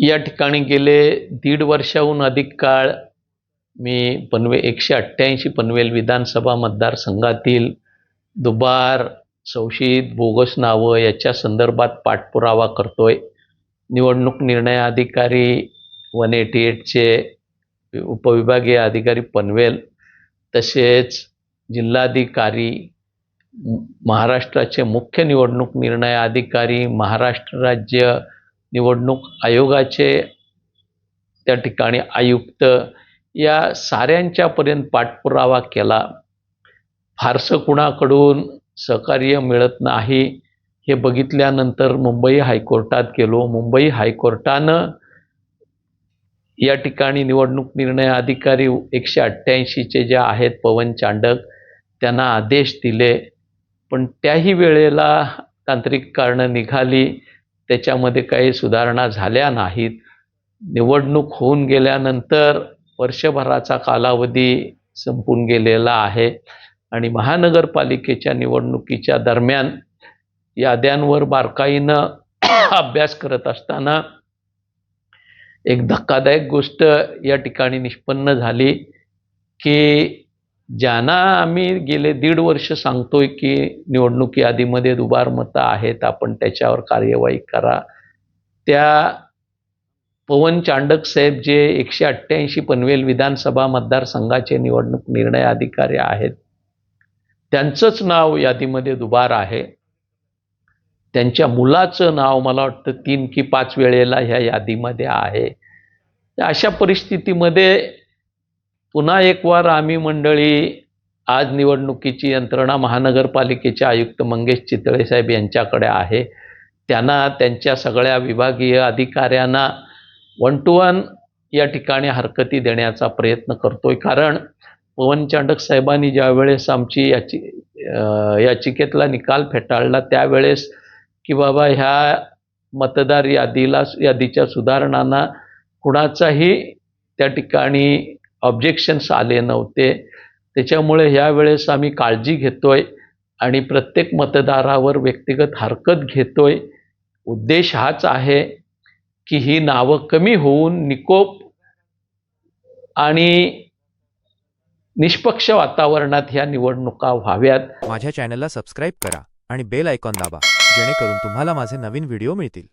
या ठिकाणी गेले दीड वर्षाहून अधिक काळ मी पनवे एकशे अठ्ठ्याऐंशी पनवेल विधानसभा मतदारसंघातील दुबार संशयित बोगस नावं याच्या संदर्भात पाठपुरावा करतोय. निवडणूक निर्णय अधिकारी वन एटी एटचे उपविभागीय अधिकारी पनवेल तसेच जिल्हाधिकारी महाराष्ट्राचे मुख्य निवडणूक निर्णय अधिकारी महाराष्ट्र राज्य निवडणूक आयोगाचे त्या ठिकाणी आयुक्त या साऱ्यांच्यापर्यंत पाठपुरावा केला. फारसं कुणाकडून सहकार्य मिळत नाही हे बघितल्यानंतर मुंबई हायकोर्टात गेलो. मुंबई हायकोर्टानं या ठिकाणी निवडणूक निर्णय अधिकारी एकशे अठ्ठ्याऐंशीचे जे आहेत पवन चांडक त्यांना आदेश दिले. पण त्याही वेळेला तांत्रिक कारणं निघाली. त्याच्यामध्ये काही सुधारणा झाल्या नाहीत. निवडणूक होऊन गेल्यानंतर वर्षभराचा कालावधी संपून गेलेला आहे आणि महानगरपालिकेच्या निवडणुकीच्या दरम्यान याद्यांवर बारकाईनं अभ्यास करत असताना एक धक्कादायक गोष्ट या ठिकाणी निष्पन्न झाली की ज्यांना आम्ही गेले दीड वर्ष सांगतोय की निवडणुकी यादीमध्ये दुबार मतं आहेत आपण त्याच्यावर कार्यवाही करा. त्या पवन चांडक साहेब जे एकशे अठ्ठ्याऐंशी पनवेल विधानसभा मतदारसंघाचे निवडणूक निर्णय अधिकारी आहेत त्यांचंच नाव यादीमध्ये दुबार आहे. त्यांच्या मुलाचं नाव मला वाटतं तीन की पाच वेळेला ह्या यादीमध्ये आहे. अशा परिस्थितीमध्ये पुन्हा एक वार आम्ही मंडळी आज निवडणुकीची यंत्रणा महानगरपालिकेचे आयुक्त मंगेश चितळे साहेब यांच्याकडे आहे. त्यांना त्यांच्या सगळ्या विभागीय अधिकाऱ्यांना वन टू वन या ठिकाणी हरकती देण्याचा प्रयत्न करतोय. कारण पवन चांडक साहेबांनी ज्यावेळेस आमची याची याचिकेतला निकाल फेटाळला त्यावेळेस की बाबा ह्या मतदार यादीला यादीच्या सुधारणांना कुणाचाही त्या ठिकाणी ऑब्जेक्शन्स आले नव्हते. त्याच्यामुळे ह्या वेळेस आम्ही काळजी घेतोय आणि प्रत्येक मतदारावर व्यक्तिगत हरकत घेतोय. उद्देश हाच आहे की ही नावं कमी होऊन निकोप आणि निष्पक्ष वातावरणात ह्या निवडणुका व्हाव्यात. माझ्या चॅनलला सबस्क्राईब करा आणि बेल आयकॉन दाबा जेणेकरून तुम्हाला माझे नवीन व्हिडिओ मिळतील.